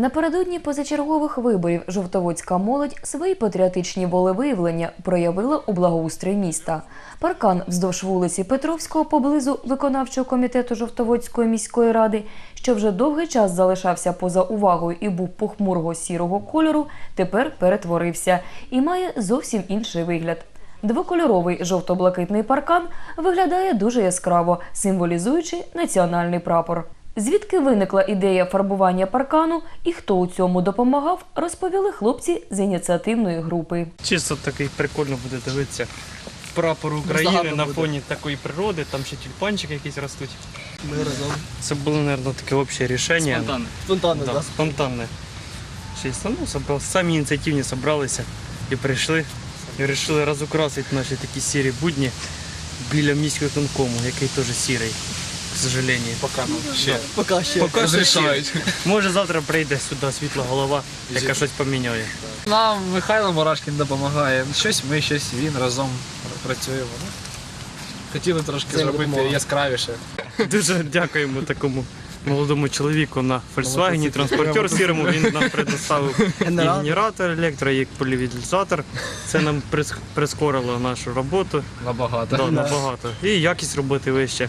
Напередодні позачергових виборів жовтоводська молодь свої патріотичні волевиявлення проявила у благоустрій міста. Паркан вздовж вулиці Петровського поблизу виконавчого комітету Жовтоводської міської ради, що вже довгий час залишався поза увагою і був похмурого сірого кольору, тепер перетворився і має зовсім інший вигляд. Двокольоровий жовто-блакитний паркан виглядає дуже яскраво, символізуючи національний прапор. Звідки виникла ідея фарбування паркану і хто у цьому допомагав, розповіли хлопці з ініціативної групи. Чисто такий прикольно буде дивитися. Прапор України гарно на буде. фоні такої природи, там ще тюльпанчики якісь ростуть. Ми разом. Це було, мабуть, таке общее рішення. Спонтанно. Спонтанно, Да, да. спонтанне. Чисто, ну, собрав- самі ініціативні зібралися і прийшли і вирішили розукрасити наші такі сірі будні біля міського конкому, який теж сірий, сожалению. Пока ну, ще. Поки ще. Поки Розрішають. Може завтра прийде сюди світла голова, яка щось поміняє. Нам Михайло Мурашкін допомагає. Щось ми, щось він разом працюємо. Ну, Хотіли трошки зробити яскравіше. Дуже дякуємо такому молодому чоловіку на Volkswagen, транспортер сірому. Він нам предоставив і Генератор. електро, і полівізалізатор. Це нам прискорило нашу роботу Набагато. да, набагато. І якість роботи вище,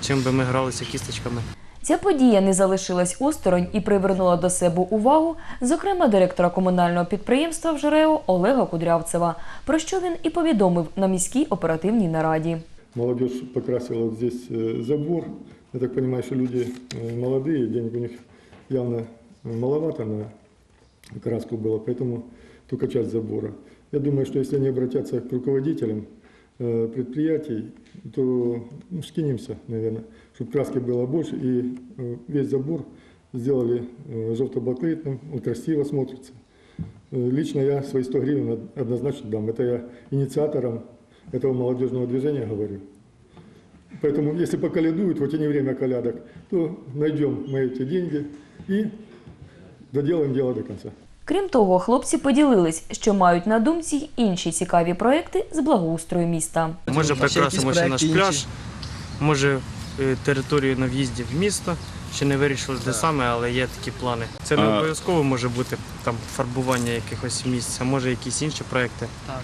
чим би ми гралися кісточками. Ця подія не залишилась осторонь і привернула до себе увагу, зокрема директора комунального підприємства «Вжерео» Олега Кудрявцева, про що він і повідомив на міській оперативній нараді. Молодежь покрасила вот здесь э, забор. Я так понимаю, что люди э, молодые, денег у них явно э, маловато на краску было, поэтому только часть забора. Я думаю, что если они обратятся к руководителям э, предприятий, то ну, скинемся, наверное, чтобы краски было больше и э, весь забор сделали э, желто-блакитным, он красиво смотрится. Э, Лично я свои 100 гривен од- однозначно дам. Это я инициатором этого молодежного движения говорю. Поэтому, если поколядуют, вот и не время колядок, то найдем мы эти деньги и доделаем дело до конца. Крім того, хлопці поділились, що мають на думці й інші цікаві проекти з благоустрою міста. Може прикрасимо ще наш пляж, може е, територію на в'їзді в місто. Ще не вирішили де саме, але є такі плани. Це не обов'язково може бути там фарбування якихось місць, а може якісь інші проекти Так,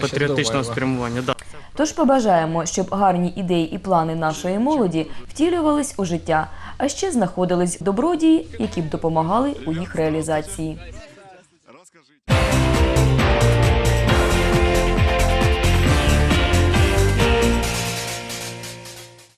патріотичного спрямування. Да. Тож побажаємо, щоб гарні ідеї і плани нашої молоді втілювались у життя, а ще знаходились добродії, які б допомагали у їх реалізації.